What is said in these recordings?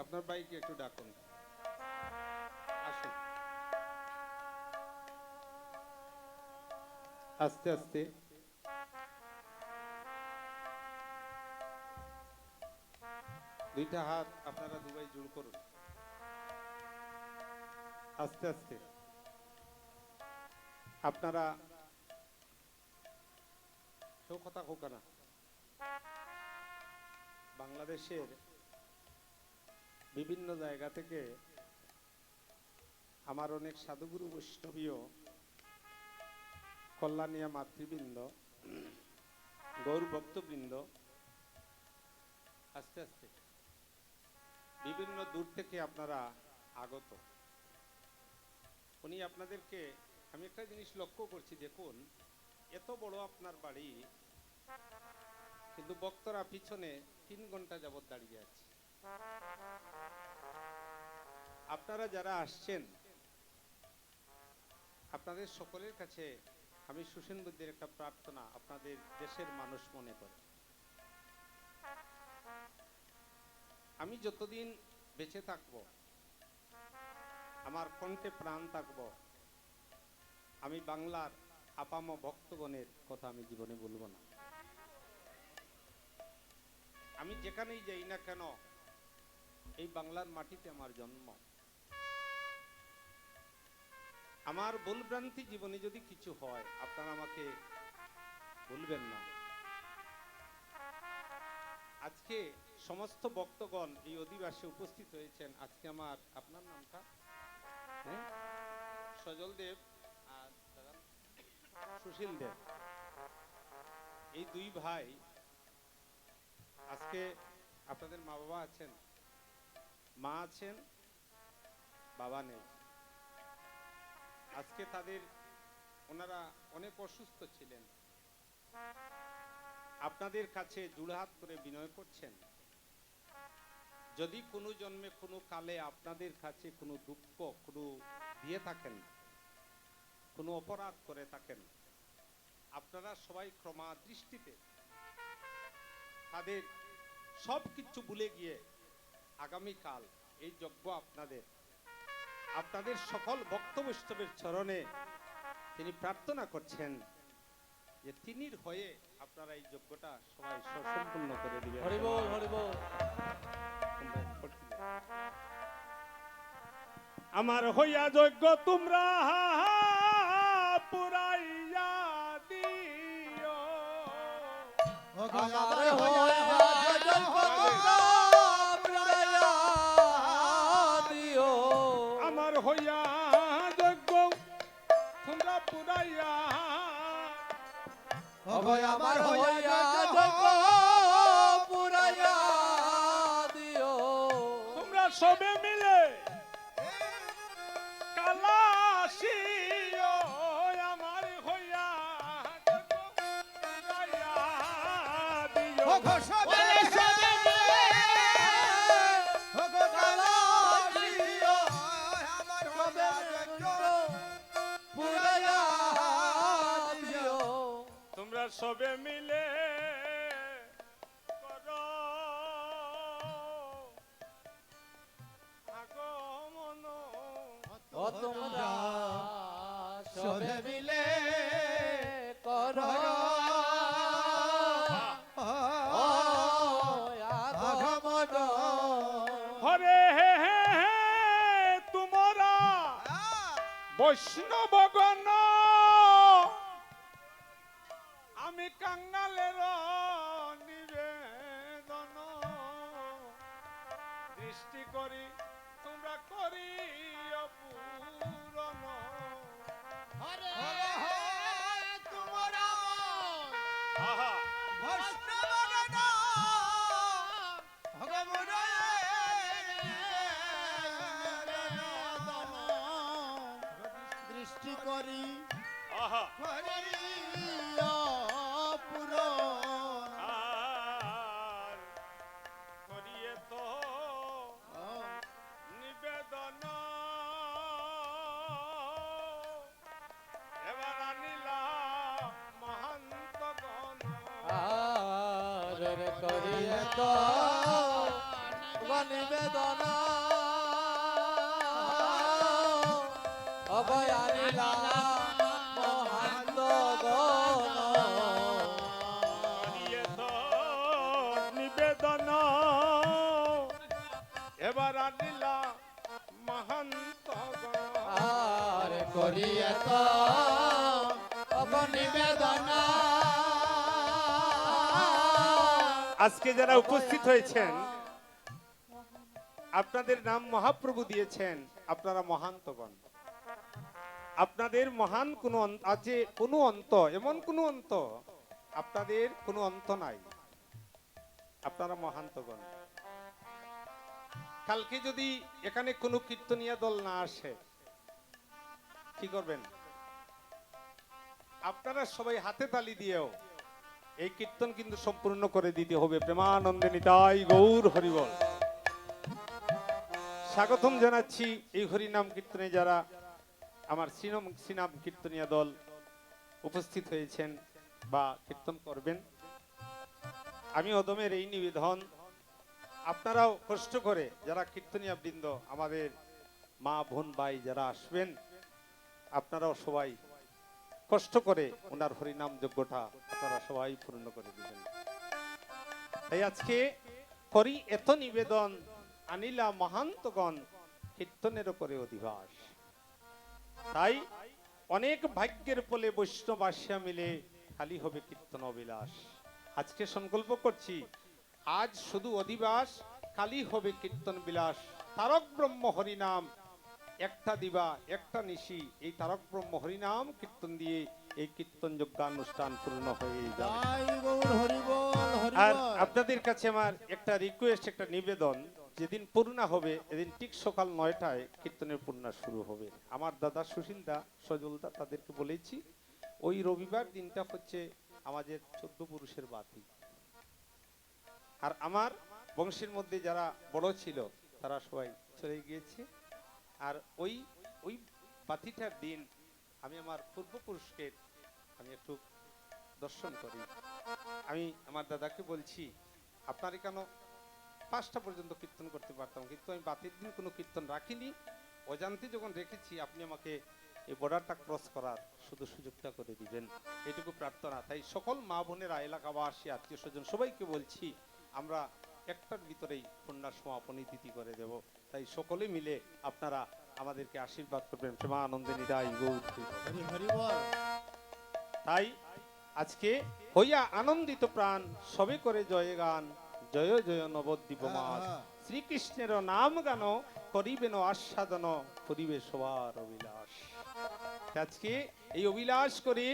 আপনার বাইকে একটু ডাকুন। আস্তে আস্তে। দুইটা হাত আপনারা দুবাই জোর করুন। আস্তে আস্তে। আপনারা কেউ কথা হোক না বাংলাদেশের বিভিন্ন জায়গা থেকে আমার অনেক সাধুগুরু বৈষ্ণবীয় কল্যাণিয়া মাতৃবৃন্দ, গৌর ভক্তবৃন্দ, আস্তে আস্তে। বিভিন্ন দূর থেকে আপনারা আগত। উনি আপনাদেরকে, আমি একটা জিনিস লক্ষ্য করছি, দেখুন, এত বড় আপনার বাড়ি, কিন্তু বক্তরা পিছনে তিন ঘণ্টা যাবত দাঁড়িয়ে আছে। আপনারা যারা আসছেন, আপনাদের সকলের কাছে আমি সুসেন বুদ্ধির একটা প্রার্থনা, আপনাদের দেশের মানুষ মনে করে। আমি যতদিন বেঁচে থাকব আমার কণ্ঠে প্রাণ থাকব। আমি বাংলার আপাম ভক্তগণের কথা আমি জীবনে বলব না। আমি যেখানেই যাই না কেন, এই বাংলার মাটিতে আমার জন্ম। আমার ভুলভ্রান্তি জীবনে যদি কিছু হয়, আপনারা আমাকে বলবেন না। আজকে সমস্ত ভক্তগণ এই অধিবাসে উপস্থিত হয়েছেন। আজকে আমার, আপনার নামটা? সজল দেব আর সুশীল দেব। এই দুই ভাই আজকে আপনাদের মা বাবা আছেন। মা আছেন, বাবা নেই। আজকে তাদের ওনারা অনেক অসুস্থ ছিলেন। আপনাদের কাছে জুড়হাত করে বিনয় করছেন। যদি কোনো জন্মে কোনো কালে আপনাদের কাছে কোনো দুঃখ, কোনো দিয়ে থাকেন, কোনো অপরাধ করে থাকেন, আপনারা সবাই ক্রমা দৃষ্টিতে তাদের সব কিছু ভুলে গিয়ে আগামীকাল এই যজ্ঞ আপনাদের আপনাদের সকল ভক্ত বৈষ্ণবের চরণে তিনি প্রার্থনা করছেন। যে তিনির হয়ে আপনারা এই যজ্ঞটা সবাই সম্পূর্ণ করে দিবেন। আমার হইয়া যজ্ঞ তোমরা পুরাইয়া দিও। আমার হইয়া অভয় আমার হইয়া জগ দিও। তোমরা সবে মিলে কালাশি আমার হইয়া পুরাইয়া দিও। সবে সবে মিলে তোমরা সবে মিলে করো। হরে হে হে তোমরা বৈষ্ণবগণ ஆஹா আর করিয়ে তো নিবেদন। অভয় আনিলা মহান্ত গণ নিবেদন। এবার আনিলা মহান্ত আর করিয়ে তো নিবেদন। আজকে যারা উপস্থিত হয়েছেন, আপনাদের নাম মহাপ্রভু দিয়েছেন, আপনারা মহান্তগণ আপনাদের মহান কোন আছে কোনো অন্ত, এমন কোনো অন্ত, আপনাদের কোনো অন্ত নাই। আপনারা মহান্তগণ কালকে যদি এখানে কোনো কীর্তনিয়া দল না আসে, কি করবেন? আপনারা সবাই হাতে তালি দিয়েও এই কীর্তন কিন্তু সম্পূর্ণ করে দিতে হবে। প্রেমানন্দে নিতাই গৌর হরিবল। স্বাগতম জানাচ্ছি এই হরিনাম কীর্তনে যারা আমার সিনম সিনাম কীর্তনিয়া দল উপস্থিত হয়েছেন বা কীর্তন করবেন। আমি অদমের এই নিবেদন। আপনারাও কষ্ট করে যারা কীর্তনিয়া বৃন্দ, আমাদের মা, বোন, ভাই যারা আসবেন, আপনারাও সবাই কষ্ট করে ওনার হরিনাম যোগ্যটা আপনারা সবাই পূর্ণ করে দিবেন তাই আজকে করি এত নিবেদন, আনিলা মহান্তগণ কীর্তনের উপরে অধিবাস। তাই অনেক ভাগ্যের ফলে বৈষ্ণব আসিয়া মিলে খালি হবে কীর্তন অবিলাস আজকে সংকল্প করছি, আজ শুধু অধিবাস কালি হবে কীর্তন বিলাস। তারক ব্রহ্ম হরিনাম একটা দিবা একটা নিশি। এই তারক ব্রহ্ম হরিনাম কীর্তন দিয়ে এই কীর্তন যজ্ঞানুষ্ঠান পূর্ণ হয়ে যাবে। আর আপনাদের কাছে আমার একটা রিকোয়েস্ট একটা নিবেদন। যেদিন পূর্ণা হবে এদিন ঠিক সকাল নয়টায় কীর্তনের পূর্ণা শুরু হবে। আমার দাদা সুশীল দা সজল দা তাদেরকে বলেছি ওই রবিবার দিনটা হচ্ছে আমাদের চোদ্দ পুরুষের বাতি। আর আমার বংশের মধ্যে যারা বড় ছিল তারা সবাই চলে গিয়েছে। আর ওই ওই বাতিটার দিন আমি আমার পূর্বপুরুষকে আমি একটু দর্শন করি। আমি আমার দাদাকে বলছি, আপনার কেন পাঁচটা পর্যন্ত কীর্তন করতে পারতাম? কিন্তু আমি বাতির দিন কোনো কীর্তন রাখিনি। অজান্তে যখন রেখেছি, আপনি আমাকে এই বর্ডারটা ক্রস করার শুধু সুযোগটা করে দিবেন। এটুকু প্রার্থনা। তাই সকল মা বোনেরা, এলাকাবাসী, আত্মীয় স্বজন, সবাইকে বলছি, আমরা একটার ভিতরেই কন্যার সমাপনী তিথি করে দেব। তাই সকলে মিলে আপনারা আমাদেরকে আশীর্বাদ করবেন। প্রেমানন্দে নিরাই গৌর হরি তাই আজকে হইয়া আনন্দিত প্রাণ সবে করে জয় গান জয় জয় নবদ্বীপ মাস হ্যাঁ, হ্যাঁ। শ্রীকৃষ্ণের নাম গান করিবেন আস্বাদন করিবে সবার অবিলাস আজকে এই অবিলাস করে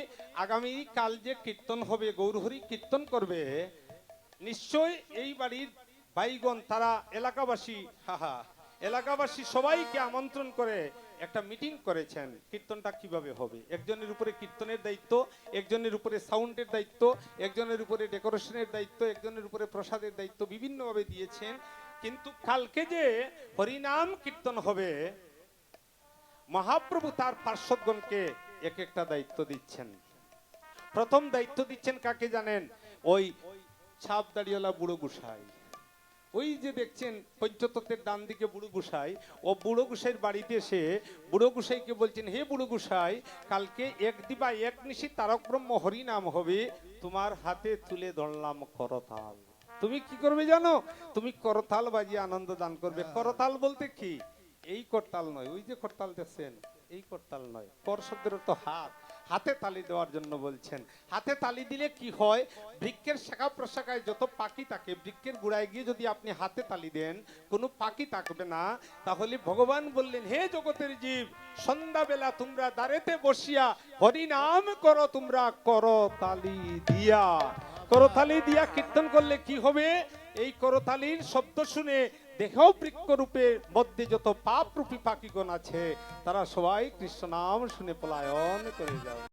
আগামী কাল যে কীর্তন হবে গৌরহরি কীর্তন করবে নিশ্চয় এই বাড়ির ভাইগণ তারা এলাকাবাসী হাহা এলাকাবাসী সবাইকে আমন্ত্রণ করে একটা মিটিং করেছেন, কীর্তনটা কীভাবে হবে? একজনের উপরে কীর্তনের দায়িত্ব, একজনের উপরে সাউন্ডের দায়িত্ব, একজনের উপরে ডেকোরেশনের দায়িত্ব, একজনের উপরে প্রসাদের দায়িত্ব বিভিন্নভাবে দিয়েছেন। কিন্তু কালকে যে হরিনাম কীর্তন হবে, মহাপ্রভু তার পার্শ্বদগণকে এক একটা দায়িত্ব দিচ্ছেন। প্রথম দায়িত্ব দিচ্ছেন কাকে জানেন? ওই ছাপ দাড়িওয়ালা বুড়ো গুসাই। ওই যে দেখছেন পঞ্চতত্ত্বের ডান দিকে বুড়ো গুসাই ও বুড়ো গুসাইয়ের বাড়িতে এসে বুড়ো গুসাইকে বলছেন হে বুড়ো গুসাই কালকে এক দিবা এক নিশি তারক ব্রহ্ম হরি নাম হবে তোমার হাতে তুলে ধরলাম করতাল। তুমি কি করবে জানো? তুমি করতাল বাজিয়ে আনন্দ দান করবে। করতাল বলতে কি? এই করতাল নয় ওই যে করতাল দেখছেন এই করতাল নয়। কর শব্দের তো হাত। হাতে তালি দেওয়ার জন্য বলছেন। হাতে তালি দিলে কি হয়? বৃক্ষের শাখা প্রশাখায় যত পাখি থাকে, বৃক্ষের গোড়ায় গিয়ে যদি আপনি হাতে তালি দেন, কোনো পাখি থাকবে না। তাহলে ভগবান বললেন, হে জগতের জীব, সন্ধ্যাবেলা তোমরা দাঁড়েতে বসিয়া হরি নাম করো, তোমরা করো তালি দিয়া। করতালি দিয়া কীর্তন করলে কি হবে? এই করতালির শব্দ শুনে দেহ বৃক্ষ রূপে মধ্যে যত পাপ রূপী পাখিগণ আছে, তারা সবাই কৃষ্ণ নাম শুনে পলায়ন করে যাও।